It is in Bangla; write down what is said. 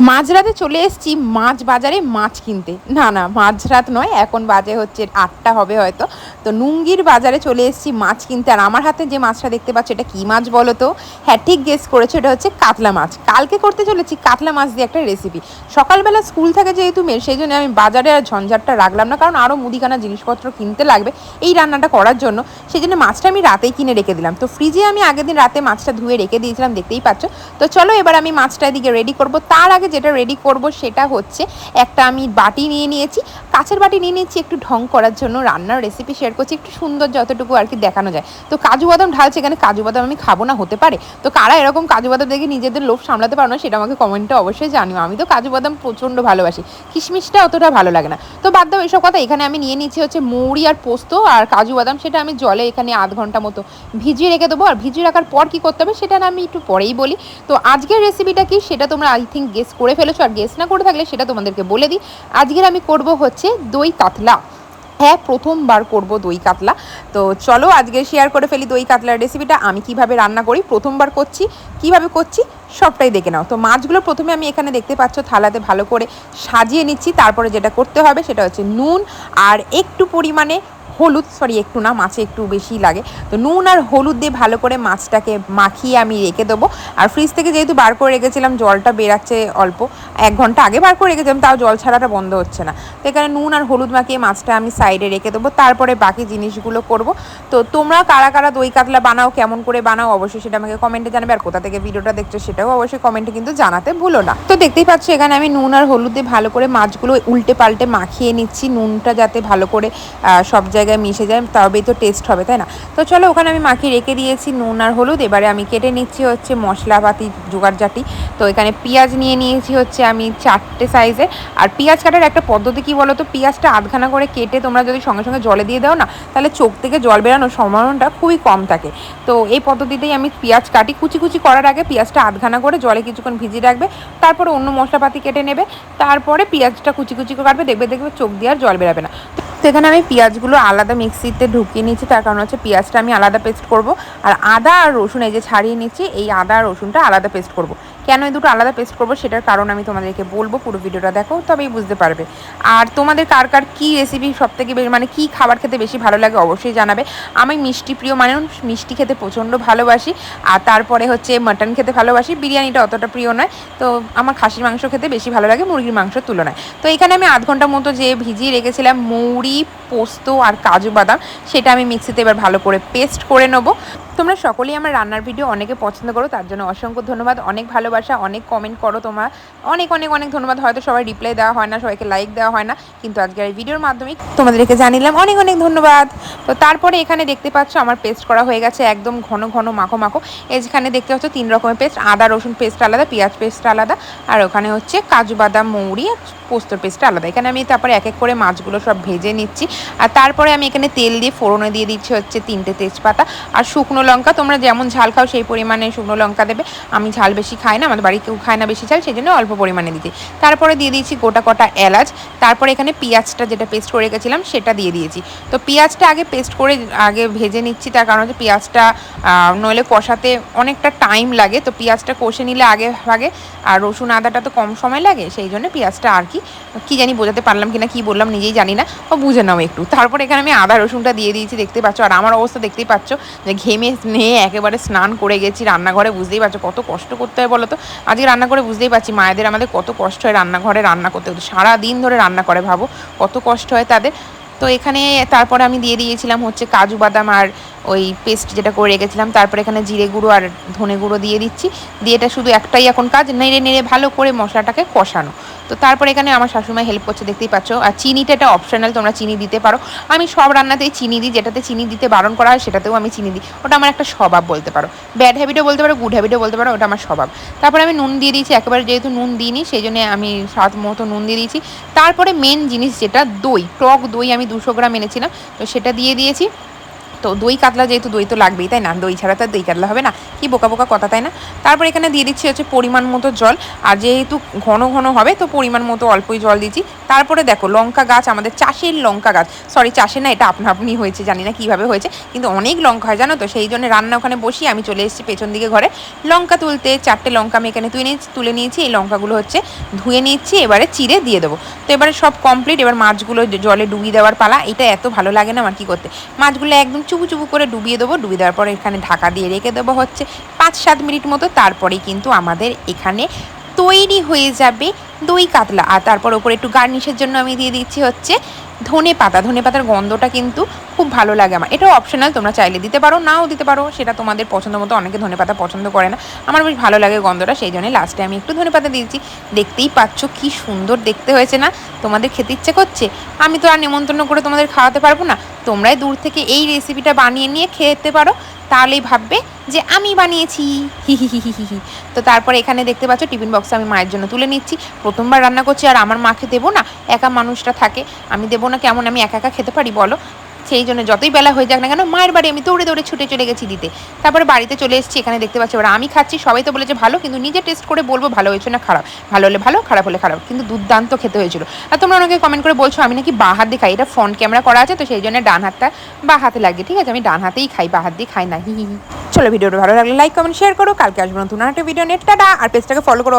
মাঝরাতে চলে এসেছি মাছ বাজারে মাছ কিনতে। না না, মাঝরাত নয়, এখন বাজে হচ্ছে আটটা হবে হয়তো। তো নুঙ্গির বাজারে চলে এসেছি মাছ কিনতে। আর আমার হাতে যে মাছটা দেখতে পাচ্ছ, এটা কী মাছ বলো তো? হ্যাঁ ঠিক গেস করেছ, এটা হচ্ছে কাতলা মাছ। কালকে করতে চলেছি কাতলা মাছ দিয়ে একটা রেসিপি সকালবেলা স্কুল থেকে যেহেতু মেয়ে সেই জন্য আমি বাজারে আর ঝঞ্ঝাটটা রাখলাম না, কারণ আরও মুদিখানা জিনিসপত্র কিনতে লাগবে এই রান্নাটা করার জন্য। সেই জন্য মাছটা আমি রাতেই কিনে রেখে দিলাম। তো ফ্রিজে আমি আগের দিন রাতে মাছটা ধুয়ে রেখে দিয়েছিলাম, দেখতেই পাচ্ছ। তো চলো এবার আমি মাছটা এদিকে রেডি করব। তার আগে যেটা রেডি করব সেটা হচ্ছে একটা আমি বাটি নিয়ে নিয়েছি। কাঁচের বাটি নিয়ে নিচ্ছি, একটু ঢং করার জন্য। রান্নার রেসিপি শেয়ার করছি, একটু সুন্দর যতটুকু আর কি দেখানো যায়। তো কাজু বাদাম ঢালছে এখানে, কাজু বাদাম আমি খাব না, হতে পারে। তো কারা এরকম কাজু বাদাম দেখে নিজেদের লোভ সামলাতে পারো না, সেটা আমাকে কমেন্টে অবশ্যই জানিও। আমি তো কাজু বাদাম প্রচণ্ড ভালোবাসি। কিশমিশটা অতটা ভালো লাগে না। তো বাদ দাও এসব কথা, এখানে আমি নিয়ে নিচ্ছি হচ্ছে মৌরি আর পোস্ত আর কাজু বাদাম, সেটা আমি জলে এখানে আধ ঘণ্টা মতো ভিজিয়ে রেখে দেবো। আর ভিজিয়ে রাখার পর কি করতে হবে, সেটা না আমি একটু পরেই বলি। তো আজকের রেসিপিটা কি, সেটা তোমরা আই থিঙ্ক গেস করে ফেলেছো। আর গেস না করে থাকলে সেটা তোমাদেরকে বলে দিই। আজকের আমি করব হচ্ছে দই কাতলা। হ্যাঁ প্রথমবার করব দই কাতলা। তো চলো আজকে শেয়ার করে ফেলি দই কাতলার রেসিপিটা আমি কীভাবে রান্না করি, প্রথমবার করছি, কীভাবে করছি, সবটাই দেখে নাও। তো মাছগুলো প্রথমে আমি এখানে দেখতে পাচ্ছ, থালাতে ভালো করে সাজিয়ে নিচ্ছি। তারপরে যেটা করতে হবে সেটা হচ্ছে নুন আর একটু পরিমাণে হলুদ। সরি একটু না, মাছে একটু বেশি লাগে। তো নুন আর হলুদ দিয়ে ভালো করে মাছটাকে মাখিয়ে আমি রেখে দেবো। আর ফ্রিজ থেকে যেহেতু বার করে রেখেছিলাম, জলটা বেরাচ্ছে অল্প। এক ঘণ্টা আগে বার করে রেখেছিলাম, তাও জল ছাড়াটা বন্ধ হচ্ছে না। তো এখানে নুন আর হলুদ মাখিয়ে মাছটা আমি সাইডে রেখে দেবো। তারপরে বাকি জিনিসগুলো করব। তো তোমরা কারা কারা দই কাতলা বানাও, কেমন করে বানাও, অবশ্যই সেটা আমাকে কমেন্টে জানাবে। আর কোথা থেকে ভিডিওটা দেখছ সেটাও অবশ্যই কমেন্টে কিন্তু জানাতে ভুলো না। তো দেখতেই পাচ্ছ এখানে আমি নুন আর হলুদ ভালো করে মাছগুলো উল্টে পাল্টে মাখিয়ে নিচ্ছি। নুনটা যাতে ভালো করে সব জায়গায় মিশে যায়, তবেই তো টেস্ট হবে, তাই না? তো চলো ওখানে আমি মাখিয়ে রেখে দিয়েছি নুন আর হলুদ। এবারে আমি কেটে নিচ্ছি হচ্ছে মশলাপাতি জোগাড়জাটি তো এখানে পেঁয়াজ নিয়ে নিয়েছি হচ্ছে আমি চারটে সাইজে আর পেঁয়াজ কাটার একটা পদ্ধতি কী বলো তো পেঁয়াজটা আধখানা করে কেটে তোমরা যদি সঙ্গে সঙ্গে জলে দিয়ে দাও না, তাহলে চোখ থেকে জল বেরানোর সম্ভাবনাটা খুবই কম থাকে। তো এই পদ্ধতিতেই আমি পেঁয়াজ কাটি। কুচি কুচি করার আগে পেঁয়াজটা আধখানা করে জলে কিছুক্ষণ ভিজিয়ে রাখবে। তারপরে অন্য মশলাপাতি কেটে নেবে। তারপরে পেঁয়াজটা কুচি কুচি কাটবে। দেখবে দেখবে চোখ দিয়ে আর জল বেরাবে না। সেখানে আমি পেঁয়াজগুলো আলাদা মিক্সিতে ঢুকিয়ে নিচ্ছি তার কারণ হচ্ছে পেঁয়াজটা আমি আলাদা পেস্ট করব। আর আদা আর রসুন এই যে ছাড়িয়ে নিচ্ছি, এই আদা আর রসুনটা আলাদা পেস্ট করব। কেন এই দুটো আলাদা পেস্ট করব সেটার কারণ আমি তোমাদেরকে বলব, পুরো ভিডিওটা দেখো, তবেই বুঝতে পারবে। আর তোমাদের কার কার কী রেসিপি সব থেকে মানে কী খাবার খেতে বেশি ভালো লাগে অবশ্যই জানাবে। আমি মিষ্টি প্রিয় মানুষ, মিষ্টি খেতে প্রচণ্ড ভালোবাসি, আর তারপরে হচ্ছে মাটন খেতে ভালোবাসি, বিরিয়ানিটা অতটা প্রিয় নয়। তো আমার খাসির মাংস খেতে বেশি ভালো লাগে মুরগির মাংসর তুলনায়। তো এখানে আমি আধ ঘণ্টা মতো যে ভিজিয়ে রেখেছিলাম, মৌরি, পোস্ত আর কাজু বাদাম, সেটা আমি মিক্সিতে এবার ভালো করে পেস্ট করে নেব। তোমরা সকলেই আমার রান্নার ভিডিও অনেকে পছন্দ করো, তার জন্য অসংখ্য ধন্যবাদ। অনেক ভালোবাসা, অনেক কমেন্ট করো তোমার। অনেক অনেক অনেক ধন্যবাদ। হয়তো সবাই রিপ্লাই দেওয়া হয় না, সবাইকে লাইক দেওয়া হয় না, কিন্তু আজকের এই ভিডিওর মাধ্যমে তোমাদেরকে জানিলাম অনেক অনেক ধন্যবাদ। তো তারপরে এখানে দেখতে পাচ্ছ আমার পেস্ট করা হয়ে গেছে একদম ঘন ঘন, মাখো মাখো। এখানে দেখতে পাচ্ছ তিন রকমের পেস্ট আদা, রসুন পেস্ট আলাদা, পেঁয়াজ পেস্ট আলাদা। আর ওখানে হচ্ছে কাজু, বাদাম, মৌরি আর পোস্তর পেস্ট আলাদা। এখানে আমি তারপরে এক এক করে মাছগুলো সব ভেজে নিচ্ছি। আর তারপরে আমি এখানে তেল দিয়ে ফোড়নে দিয়ে দিচ্ছি হচ্ছে তিনটে তেজপাতা। আর শুকনো লঙ্কা, তোমরা যেমন ঝাল খাও সেই পরিমাণে শুকনো লঙ্কা দেবে। আমি ঝাল বেশি খাই না, আমাদের বাড়ি কেউ খায় না বেশি ঝাল সেই জন্য অল্প পরিমাণে দিতে। তারপরে দিয়ে দিয়েছি গোটা কটা এলাচ, তারপরে এখানে পেঁয়াজটা যেটা পেস্ট করে রেখেছিলাম সেটা দিয়ে দিয়েছি। তো পেঁয়াজটা আগে পেস্ট করে আগে ভেজে নিচ্ছি, তার কারণ হচ্ছে পেঁয়াজটা নইলে কষাতে অনেকটা টাইম লাগে। তো পেঁয়াজটা কষে নিলে আগে ভাগে, আর রসুন আদাটা তো কম সময় লাগে, সেই জন্য পেঁয়াজটা আর কি কি জানি বোঝাতে পারলাম কিনা, কি বললাম নিজেই জানি না, ও বুঝে নাও একটু। তারপর এখানে আমি আদা রসুনটা দিয়ে দিয়েছি, দেখতে পাচ্ছ, আর আমার অবস্থা দেখতেই পাচ্ছ, যে ঘেমে নিয়ে একেবারে স্নান করে গেছি রান্নাঘরে, বুঝতেই পারছ কত কষ্ট করতে হয় বলো তো? আজকে রান্না করে বুঝতেই পারছি মায়েদের আমাদের কত কষ্ট হয় রান্নাঘরে রান্না করতে সারা দিন ধরে রান্না করে ভাবো কত কষ্ট হয় তাদের। তো এখানে তারপরে আমি দিয়ে দিয়েছিলাম হচ্ছে কাজু বাদাম আর ওই পেস্ট যেটা করে রেখেছিলাম, তারপরে এখানে জিরে গুঁড়ো আর ধনে গুঁড়ো দিয়ে দিচ্ছি। দিয়ে এটা শুধু একটাই এখন কাজ, নেড়ে নেড়ে ভালো করে মশলাটাকে কষানো। তো তারপরে এখানে আমার শাশুড়ি হেল্প করছে, দেখতেই পাচ্ছ। আর চিনিটা এটা অপশনাল তোমরা চিনি দিতে পারো। আমি সব রান্নাতেই চিনি দিই, যেটাতে চিনি দিতে বারণ করা হয়, সেটাতেও আমি চিনি দিই। ওটা আমার একটা স্বভাব বলতে পারো। ব্যাড হ্যাবিটও বলতে পারো গুড হ্যাবিটও বলতে পারো, ওটা আমার স্বভাব। তারপরে আমি নুন দিয়ে দিয়েছি, একেবারে যেহেতু নুন দিইনি, সেই জন্য আমি স্বাদ মতো নুন দিয়ে দিয়েছি। তারপরে মেন জিনিস যেটা, দই, টক দই আমি দুশো গ্রাম এনেছিলাম, তো সেটা দিয়ে দিয়েছি। তো দই কাতলা যেহেতু দই তো লাগবেই, তাই না? দই ছাড়া তো দই কাতলা হবে না। কি বোকা বোকা কথা, তাই না? তারপর এখানে দিয়ে দিচ্ছি হচ্ছে পরিমাণ মতো জল। আর যেহেতু ঘন ঘন হবে, তো পরিমাণ মতো অল্পই জল দিচ্ছি। তারপরে দেখো, লঙ্কা গাছ, আমাদের চাষের লঙ্কা গাছ। সরি চাষে না, এটা আপনা আপনি হয়েছে, জানি না কীভাবে হয়েছে। কিন্তু অনেক লঙ্কা হয়, জানো তো? সেই জন্য রান্না ওখানে বসিয়ে আমি চলে এসেছি পেছন দিকে ঘরে। লঙ্কা তুলতে চারটে লঙ্কা আমি এখানে তুলে নিয়েছি তুলে নিয়েছি। এই লঙ্কাগুলো হচ্ছে ধুয়ে নিচ্ছি, এবারে চিড়ে দিয়ে দেবো। তো এবারে সব কমপ্লিট এবার মাছগুলো জলে ডুবিয়ে দেওয়ার পালা। এটা এত ভালো লাগে না আমার কী করতে। মাছগুলো একদম চুপু চুপু করে ডুবিয়ে দেবো। ডুবিয়ে দেওয়ার পরে এখানে ঢাকা দিয়ে রেখে দেবো হচ্ছে পাঁচ সাত মিনিট মতো। তারপরেই কিন্তু আমাদের এখানে তৈরি হয়ে যাবে দই কাতলা। আর তারপর ওপরে একটু গার্নিশের জন্য আমি দিয়ে দিচ্ছি হচ্ছে ধনে পাতা। ধনে পাতার গন্ধটা কিন্তু খুব ভালো লাগে আমার। এটাও অপশনাল তোমরা চাইলে দিতে পারো, নাও দিতে পারো। সেটা তোমাদের পছন্দ মতো। অনেকে ধনে পাতা পছন্দ করে না। আমার বেশ ভালো লাগে গন্ধটা, সেই জন্য লাস্টে আমি একটু ধনে পাতা দিয়েছি। দেখতেই পাচ্ছ কি সুন্দর দেখতে হয়েছে না? তোমাদের খেতে ইচ্ছে করছে? আমি তো আর নিমন্ত্রণ করে তোমাদের খাওয়াতে পারব না। তোমরাই দূর থেকে এই রেসিপিটা বানিয়ে নিয়ে খেতে পারো। তাহলেই ভাববে যে আমি বানিয়েছি। হি হি হি হি হি। তো তারপরে এখানে দেখতে পাচ্ছ টিফিন বক্সে আমি মায়ের জন্য তুলে নিচ্ছি। প্রথমবার রান্না করছি আর আমার মাকে দেবো না। একা মানুষটা থাকে। আমি দেবো না কেমন আমি একা একা খেতে পারি বলো। সেই জন্য যতই বেলা হয়ে যাক না কেন, মায়ের বাড়ি আমি দৌড়ে দৌড়ে ছুটে চলে গেছি দিতে। তারপরে বাড়িতে চলে এসেছি, এখানে দেখতে পাচ্ছি এবার আমি খাচ্ছি, সবাই তো বলেছে ভালো, কিন্তু নিজে টেস্ট করে বলব ভালো হয়েছে না খারাপ। ভালো হলে ভালো, খারাপ হলে খারাপ, কিন্তু দুর্দান্ত খেতে হয়েছিল। আর তোমরা অনেকে কমেন্ট করে বলছো, আমি নাকি বাঁ হাত দিয়ে খাই, এটা ফ্রন্ট ক্যামেরা করা আছে, তো সেই জন্য ডান হাতটা বা হাতে লাগে ঠিক আছে? আমি ডান হাতেই খাই, বা হাত দিয়ে খাই না, হি হি চলো, ভিডিওটা ভালো লাগলে লাইক কমেন্ট শেয়ার করো। কালকে আসব নতুন একটা ভিডিও নেট টাটা! আর পেজটাকে ফলো করো